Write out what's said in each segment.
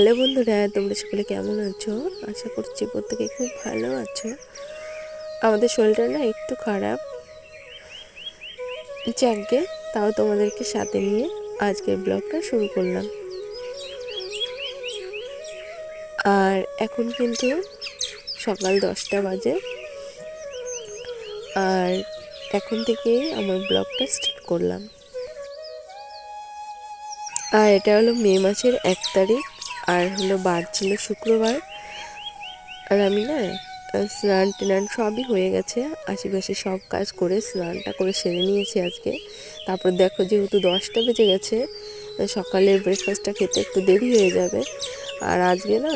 Hello বন্ধুরা, তোমরা সকলে কেমন আছো? আশা করছি প্রত্যেকে খুব ভালো আছো। আমাদের শরীরটা না একটু খারাপ। যাকে তাও তোমাদেরকে সাথে নিয়ে আজকের ব্লগটা শুরু করলাম। আর এখন কিন্তু সকাল দশটা বাজে। আর এখন থেকেই আমার ব্লগটা স্টার্ট করলাম। আর এটা হলো মে মাসের এক তারিখ। আর হলো বার ছিল শুক্রবার। আর আমি না স্নান টেনান সবই হয়ে গেছে। আশেপাশে সব কাজ করে স্নানটা করে সেরে নিয়েছি আজকে। তারপর দেখো যেহেতু দশটা বেজে গেছে সকালের ব্রেকফাস্টটা খেতে একটু দেরি হয়ে যাবে। আর আজকে না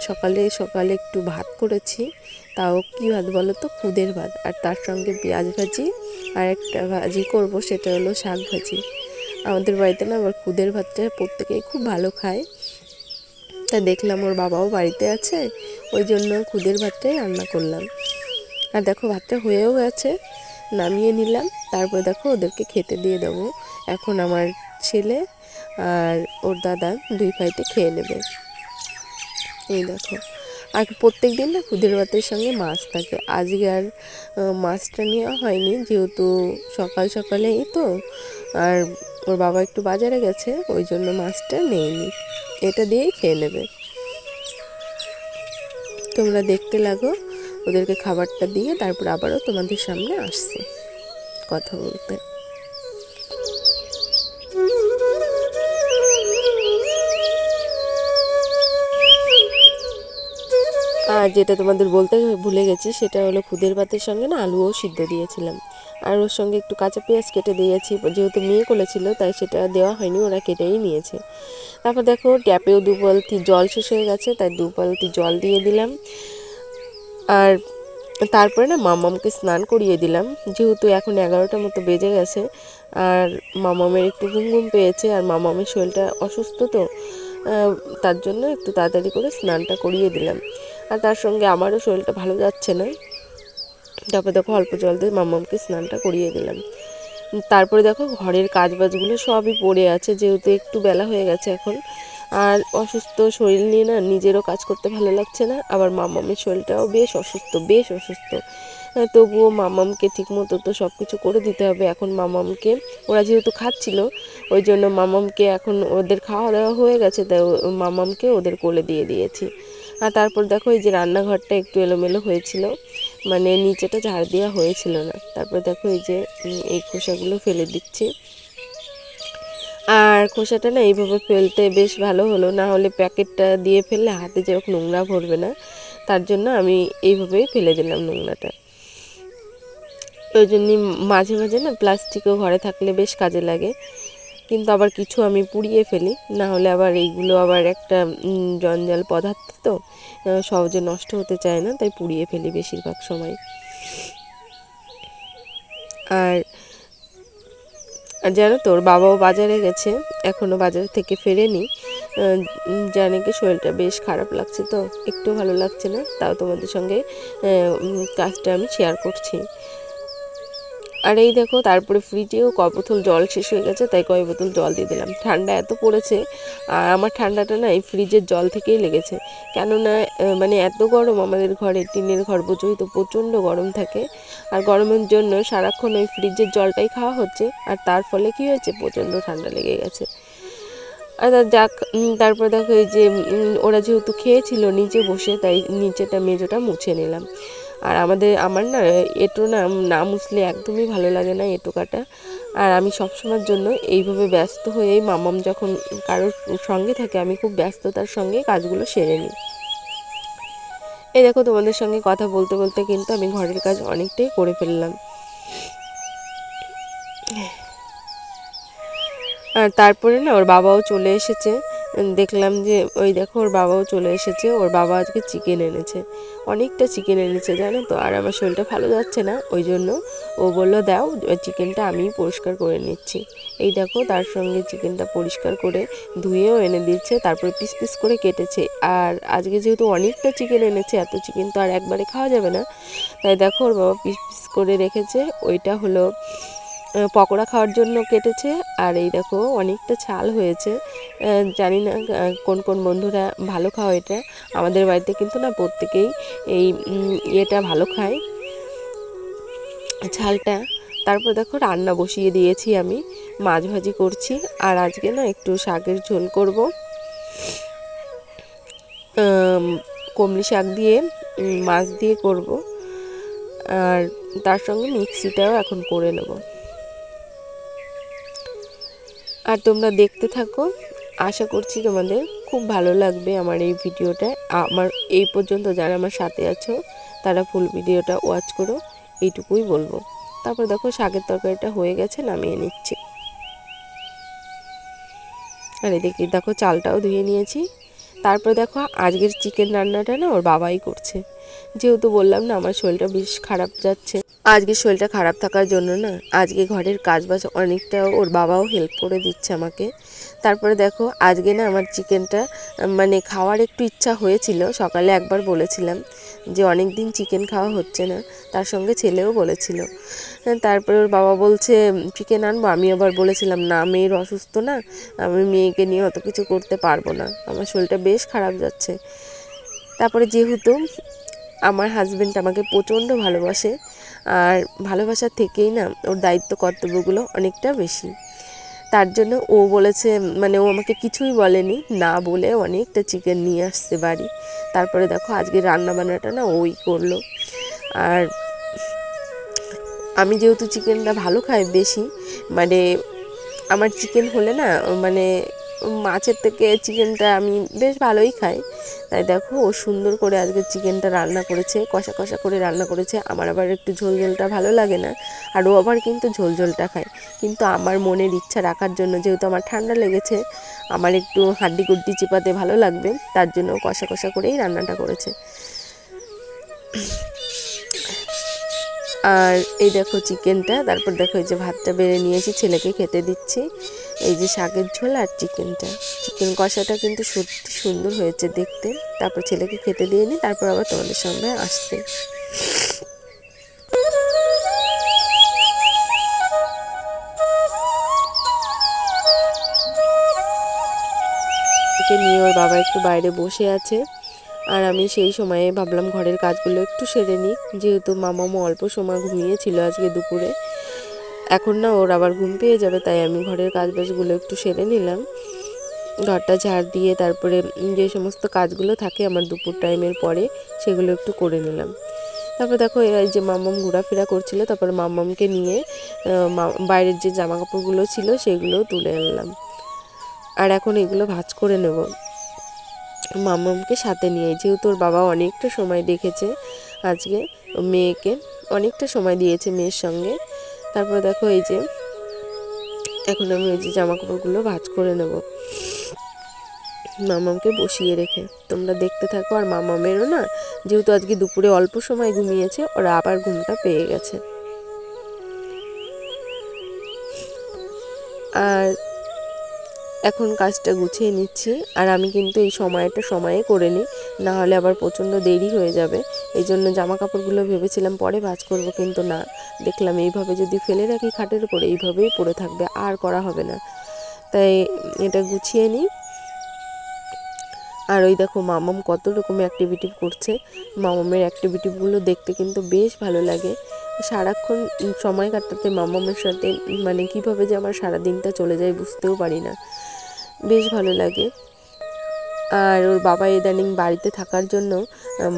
সকালে সকালে একটু ভাত করেছি। তাও কী ভাত বলো তো? খুদের ভাত। আর তার সঙ্গে পেঁয়াজ ভাজি। আর একটা ভাজি করব, সেটা হলো শাক ভাজি। আমাদের বাড়িতে না আবার খুদের ভাতটা প্রত্যেকেই খুব ভালো খায়। তা দেখলাম ওর বাবাও বাড়িতে আছে, ওই জন্য খুদের ভাতটাই রান্না করলাম। আর দেখো ভাতটা হয়েও গেছে, নামিয়ে নিলাম, তারপর দেখো ওদেরকে খেতে দিয়ে দেবো। এখন আমার ছেলে আর ওর দাদা দুই ভাইতে খেয়ে নেবে। এই দেখো, আর প্রত্যেক দিন না খুদের ভাতের সঙ্গে মাছ থাকে। আজকে আর মাছটা নেওয়া হয়নি, যেহেতু সকাল সকালেই তো, আর ওর বাবা একটু বাজারে গেছে, ওই জন্য মাছটা নেয়নি। এটা দিয়েই খেয়ে নেবে। তোমরা দেখতে লাগো, ওদেরকে খাবারটা দিয়ে তারপর আবারও তোমাদের সামনে আসছে কথা বলতে। আর যেটা তোমাদের বলতে ভুলে গেছি, সেটা হলো খুদের ভাতের সঙ্গে না আলুও সিদ্ধ দিয়েছিলাম। আর ওর সঙ্গে একটু কাঁচা পেঁয়াজ কেটে দিয়েছি, যেহেতু মেয়ে করেছিল তাই সেটা দেওয়া হয়নি, ওরা কেটেই নিয়েছে। তারপর দেখো, ট্যাপেও দু বালতি জল শেষ হয়ে গেছে, তাই দু বালতি জল দিয়ে দিলাম। আর তারপরে না মামামকে স্নান করিয়ে দিলাম, যেহেতু এখন এগারোটার মতো বেজে গেছে, আর মামামের একটু ঘুম ঘুম পেয়েছে, আর মামামের শরীরটা অসুস্থ তো তার জন্য একটু তাড়াতাড়ি করে স্নানটা করিয়ে দিলাম। আর তার সঙ্গে আমারও শরীরটা ভালো যাচ্ছে না। তারপর দেখো অল্প জল দিয়ে মামামকে স্নানটা করিয়ে দিলাম। তারপরে দেখো ঘরের কাজ বাজগুলো সবই পড়ে আছে, যেহেতু একটু বেলা হয়ে গেছে এখন। আর অসুস্থ শরীর নিয়ে না নিজেরও কাজ করতে ভালো লাগছে না, আবার মামামের শরীরটাও বেশ অসুস্থ বেশ অসুস্থ। তবুও মামামকে ঠিকমতো তো সব কিছু করে দিতে হবে। এখন মামামকে, ওরা যেহেতু খাচ্ছিল, ওই জন্য মামামকে এখন ওদের খাওয়া দাওয়া হয়ে গেছে, তাই মামামকে ওদের কোলে দিয়ে দিয়েছি। আর তারপর দেখো এই যে রান্নাঘরটা একটু এলোমেলো হয়েছিল। মানে নিচেটা ঝাড় দেওয়া হয়েছিল না। তারপর দেখো এই যে এই খোসাগুলো ফেলে দিচ্ছি। আর খোসাটা না এইভাবে ফেলতে বেশ ভালো হলো, না হলে প্যাকেটটা দিয়ে ফেললে হাতে যেরকম নোংরা ভরবে না, তার জন্য আমি এইভাবেই ফেলে দিলাম নোংরাটা। ওই জন্যই মাঝে মাঝে না প্লাস্টিকও ঘরে থাকলে বেশ কাজে লাগে। আবার কিছু আমি পুড়িয়ে ফেলি, না হলে আবার এইগুলো আবার একটা জঞ্জাল পদার্থ তো সহজে নষ্ট হতে চায় না, তাই পুড়িয়ে ফেলি বেশিরভাগ সময়। আর আর জানো তোর বাবাও বাজারে গেছে এখনও বাজার থেকে ফেরেনি। জানে কি শরীরটা বেশ খারাপ লাগছে তো, একটু ভালো লাগছে না, তাও তোমাদের সঙ্গে কাজটা আমি শেয়ার করছি। আর এই দেখো, তারপরে ফ্রিজেও ক বোতল জল শেষ হয়ে গেছে, তাই কয় বোতল জল দিয়ে দিলাম। ঠান্ডা এত পড়েছে, আর আমার ঠান্ডাটা না এই ফ্রিজের জল থেকেই লেগেছে। কেননা মানে এত গরম আমাদের ঘরে, টিনের ঘর বোঝোই তো প্রচণ্ড গরম থাকে। আর গরমের জন্য সারাক্ষণ ওই ফ্রিজের জলটাই খাওয়া হচ্ছে, আর তার ফলে কী হয়েছে? প্রচণ্ড ঠান্ডা লেগে গেছে। আর যাক তারপর দেখো এই যে ওরা যেহেতু খেয়েছিল নিচে বসে, তাই নিচেটা মেজোটা মুছে নিলাম। আর আমাদের, আমার না, এটো না না মুছলে একদমই ভালো লাগে না এটো কাটা আর আমি সবসময়ের জন্য এইভাবে ব্যস্ত হয়ে মামাম যখন কারোর সঙ্গে থাকে, আমি খুব ব্যস্ততার সঙ্গে কাজগুলো সেরে নিই। এই দেখো, তোমাদের সঙ্গে কথা বলতে বলতে কিন্তু আমি ঘরের কাজ অনেকটাই করে ফেললাম। আর তারপরে না, ওর বাবাও চলে এসেছে। দেখলাম যে, ওই দেখো, ওর বাবাও চলে এসেছে। ওর বাবা আজকে চিকেন এনেছে। অনেকটা চিকেন এনেছে, জানো তো? আর আমার শরীরটা ভালো যাচ্ছে না, ওই জন্য ও বলল, দাও চিকেনটা আমি পরিষ্কার করে নিচ্ছি। এই দেখো, তার সঙ্গে চিকেনটা পরিষ্কার করে ধুয়েও এনে দিচ্ছে, তারপরে পিস পিস করে কেটেছে। আর আজকে যেহেতু অনেকটা চিকেন এনেছে, এত চিকেন তো আর একবারে খাওয়া যাবে না। তাই দেখো, ওর বাবা পিস পিস করে রেখেছে। ওইটা হলো পকোড়া খাওয়ার জন্য কেটেছে। আর এই দেখো, অনেকটা ছাল হয়েছে। জানি না কোন কোন বন্ধুরা ভালো খাও এটা। আমাদের বাড়িতে কিন্তু না প্রত্যেকেই এই ইয়েটা ভালো খায়, ছালটা। তারপর দেখো, রান্না বসিয়ে দিয়েছি আমি, মাছ ভাজি করছি। আর আজকে না একটু শাকের ঝোল করব। কমলি শাক দিয়ে মাছ দিয়ে করব। আর তার সঙ্গে মিক্সিটাও এখন করে নেব। আর তোমরা দেখতে থাকো। আশা করছি তোমাদের খুব ভালো লাগবে আমার এই ভিডিওটা। আমার এই পর্যন্ত যারা আমার সাথে আছো, তারা ফুল ভিডিওটা ওয়াচ করো, এইটুকুই বলব। তারপর দেখো শাকের তরকারিটা হয়ে গেছে, নামিয়ে নিচ্ছি। আর এদিকে দেখো চালটাও ধুয়ে নিয়েছি। তারপর দেখো আজকের চিকেন রান্নাটা না ওর বাবাই করছে। যেহেতু বললাম না, আমার শরীরটা বেশ খারাপ যাচ্ছে। আজকে শরীরটা খারাপ থাকার জন্য না আজকে ঘরের কাজ বাজ অনেকটা ওর বাবাও হেল্প করে দিচ্ছে আমাকে। তারপরে দেখো আজকে না আমার চিকেনটা মানে খাওয়ার একটু ইচ্ছা হয়েছিল সকালে একবার বলেছিলাম যে অনেক দিন চিকেন খাওয়া হচ্ছে না তার সঙ্গে ছেলেও বলেছিল। হ্যাঁ, তারপরে ওর বাবা বলছে চিকেন আনব? আমি আবার বলেছিলাম না মেয়ের অসুস্থ না আমি মেয়েকে নিয়ে অত কিছু করতে পারব না আমার শরীরটা বেশ খারাপ যাচ্ছে। তারপরে যেহেতু আমার হাজব্যান্ড আমাকে প্রচণ্ড ভালোবাসে আর ভালোবাসার থেকেই না ওর দায়িত্ব, কর্তব্যগুলো অনেকটা বেশি। তার জন্য ও বলেছে মানে ও আমাকে কিছুই বলেনি, না বলে অনেকটা চিকেন নিয়ে আসছে বাড়ি। তারপরে দেখো আজকে রান্না বান্নাটা না ওই করল। আর আমি যেহেতু চিকেনটা ভালো খাই বেশি মানে আমার চিকেন হলে না মানে মাছের থেকে চিকেনটা আমি বেশ ভালোই খাই। তাই দেখো ও সুন্দর করে আজকে চিকেনটা রান্না করেছে, কষা কষা করে রান্না করেছে। আমার আবার একটু ঝোল ঝোলটা ভালো লাগে না, আর ও আবার কিন্তু ঝোল ঝোলটা খায়। কিন্তু আমার মনের ইচ্ছা রাখার জন্য যেহেতু আমার ঠান্ডা লেগেছে, আমার একটু হাড্ডি গুড্ডি চিপাতে ভালো লাগবে, তার জন্য কষা কষা করেই রান্নাটা করেছে। আর এই দেখো চিকেনটা, তারপর দেখো এই যে ভাতটা বেড়ে নিয়েছি, ছেলেকে খেতে দিচ্ছি। এই যে শাকের ঝোল আর চিকেনটা। চিকেন কষাটা কিন্তু সত্যি সুন্দর হয়েছে দেখতে। তারপর ছেলেকে খেতে দিয়ে নিই তারপর আবার তোমাদের সামনে আসতে নিয়ে ওর বাবা একটু বাইরে বসে আছে। আর আমি সেই সময়ে ভাবলাম ঘরের কাজগুলো একটু সেরে নিই। যেহেতু মামামও অল্প সময় ঘুমিয়েছিল আজকে দুপুরে। এখন না ওর আবার ঘুম পেয়ে যাবে, তাই আমি ঘরের কাজ বাজগুলো একটু সেরে নিলাম। ঘরটা ঝাড় দিয়ে তারপরে যে সমস্ত কাজগুলো থাকে আমার দুপুর টাইমের পরে, সেগুলো একটু করে নিলাম। তারপর দেখো এই যে মাম্মাম ঘোরাফেরা করছিল, তারপরে মাম্মামকে নিয়ে বাইরের যে জামা কাপড়গুলো ছিল সেগুলোও তুলে আনলাম। আর এখন এগুলো ভাঁজ করে নেব। মামামকে সাথে নিয়ে, যেহেতু ওর বাবা অনেকটা সময় দেখেছে আজকে, মেয়েকে অনেকটা সময় দিয়েছে মেয়ের সঙ্গে তারপর দেখো এই যে, এখন আমি ওই যে জামা কাপড়গুলো ভাজ করে নেব। মামামকে বসিয়ে রেখে। তোমরা দেখতে থাকো, আর মামামেরও না, যেহেতু আজকে দুপুরে অল্প সময় ঘুমিয়েছে, ওরা আবার ঘুমটা পেয়ে গেছে। আর এখন কাজটা গুছিয়ে নিচ্ছি আর আমি কিন্তু এই সময়টা সময়ে করে নিই না হলে আবার প্রচণ্ড দেরি হয়ে যাবে। এই জন্য জামা কাপড়গুলো ভেবেছিলাম পরে ভাঁজ করব, কিন্তু না। দেখলাম এইভাবে যদি ফেলে রাখি খাটের উপরে, এইভাবেই পড়ে থাকবে, আর করা হবে না। তাই এটা গুছিয়ে নিই। আর ওই দেখো মামাম কত রকমের অ্যাক্টিভিটি করছে। মামামের অ্যাক্টিভিটিগুলো দেখতে কিন্তু বেশ ভালো লাগে। সারাক্ষণ সময় কাটাতে মামামের সাথে মানে কীভাবে যে আমার সারা দিনটা চলে যায় বুঝতেও পারি না। বেশ ভালো লাগে। আর ওর বাবা ইদানিং বাড়িতে থাকার জন্য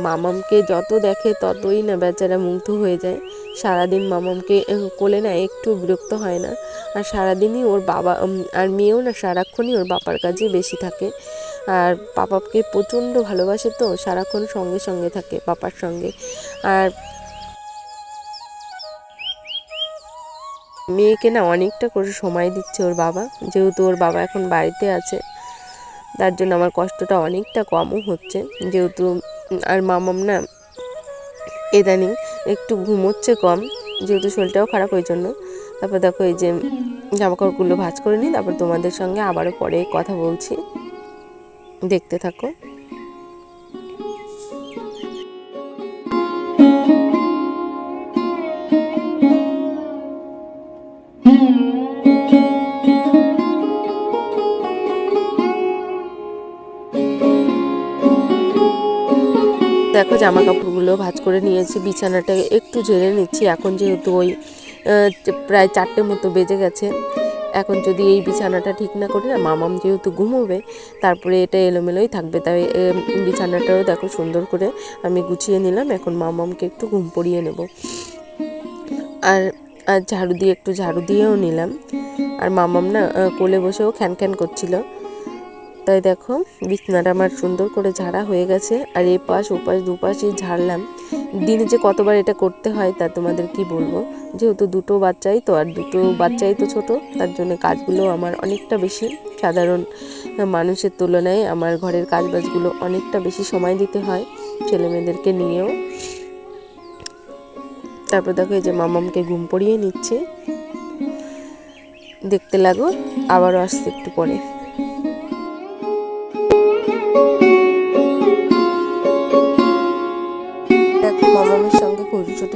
মামামকে যত দেখে ততই না বেচারা মুগ্ধ হয়ে যায়। সারাদিন মামামকে কোলে না একটু বিরক্ত হয় না। আর সারাদিনই ওর বাবা আর মেয়েও না সারাক্ষণই ওর বাবার কাছে বেশি থাকে। আর পাপাকে প্রচণ্ড ভালোবাসে তো, সারাক্ষণ সঙ্গে সঙ্গে থাকে পাপার সঙ্গে। আর মেয়েকে না অনেকটা করে সময় দিচ্ছে ওর বাবা। যেহেতু ওর বাবা এখন বাড়িতে আছে, তার জন্য আমার কষ্টটা অনেকটা কমও হচ্ছে। যেহেতু আর মামাম না ইদানিং একটু ঘুমোচ্ছে কম, যেহেতু শরীরটাও খারাপ ওই জন্য। তারপর দেখো এই যে জামা কাপড়গুলো ভাঁজ করে নিই, তারপর তোমাদের সঙ্গে আবারও পরে কথা বলছি। দেখতে থাকো। দেখো জামা কাপড়গুলো ভাঁজ করে নিয়েছি, বিছানাটা একটু ঝেড়ে নিচ্ছি। এখন যেহেতু ওই প্রায় চারটে মতো বেজে গেছে, এখন যদি এই বিছানাটা ঠিক না করি না, মামাম যেহেতু ঘুমোবে, তারপরে এটা এলোমেলোই থাকবে। তাই বিছানাটাও দেখো সুন্দর করে আমি গুছিয়ে নিলাম, এখন মামামকে একটু ঘুম পড়িয়ে নেব। আর আর ঝাড়ু দিয়ে, একটু ঝাড়ু দিয়েও নিলাম। আর মামাম না কোলে বসেও খ্যান খ্যান করছিল। তাই দেখো, বিছনাটা আমার সুন্দর করে ঝাড়া হয়ে গেছে, আর এই পাশ, ও পাশ দুপাশই ঝাড়লাম। দিনে যে কতবার এটা করতে হয় তা তোমাদের কি বলব? যেহেতু দুটো বাচ্চাই তো, আর দুটো বাচ্চাই তো ছোট, তার জন্য কাজগুলো আমার অনেকটা বেশি। সাধারণ মানুষের তুলনায় আমার ঘরের কাজবাজগুলো অনেকটা বেশি সময় দিতে হয় ছেলে মেয়েদেরকে নিয়েও। তারপর দেখো এই যে মামামকে ঘুম পড়িয়ে নিচ্ছে। দেখতে লাগো, আবারও আসছে একটু পরে।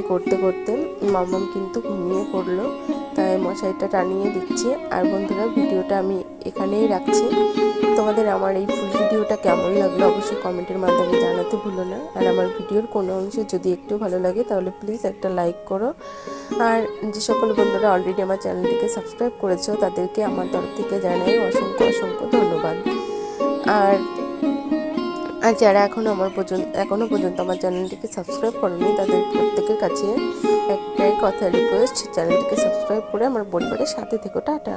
করতে করতে মামাম কিন্তু ঘুমিয়ে পড়ল। তাই মশারিটা টানিয়ে দিচ্ছে। আর বন্ধুরা, ভিডিওটা আমি এখানেই রাখছি। তোমাদের আমার এই ফুল ভিডিওটা কেমন লাগল অবশ্যই কমেন্টের মাধ্যমে জানাতে ভুলো না। আর আমার ভিডিওর কোনো অংশে যদি একটু ভালো লাগে, তাহলে প্লিজ একটা লাইক করো। আর যে সকল বন্ধুরা অলরেডি আমার চ্যানেলটিকে সাবস্ক্রাইব করেছ, তাদেরকে আমার তরফ থেকে জানাই অসংখ্য অসংখ্য ধন্যবাদ। আর আর যারা এখনও আমার পর্যন্ত এখনও পর্যন্ত আমার চ্যানেলটিকে সাবস্ক্রাইব করেনি, তাদের প্রত্যেকের কাছে একটাই কথা রিকোয়েস্ট চ্যানেলটিকে সাবস্ক্রাইব করে আমার পরিবারের সাথে থেকো, টাটা।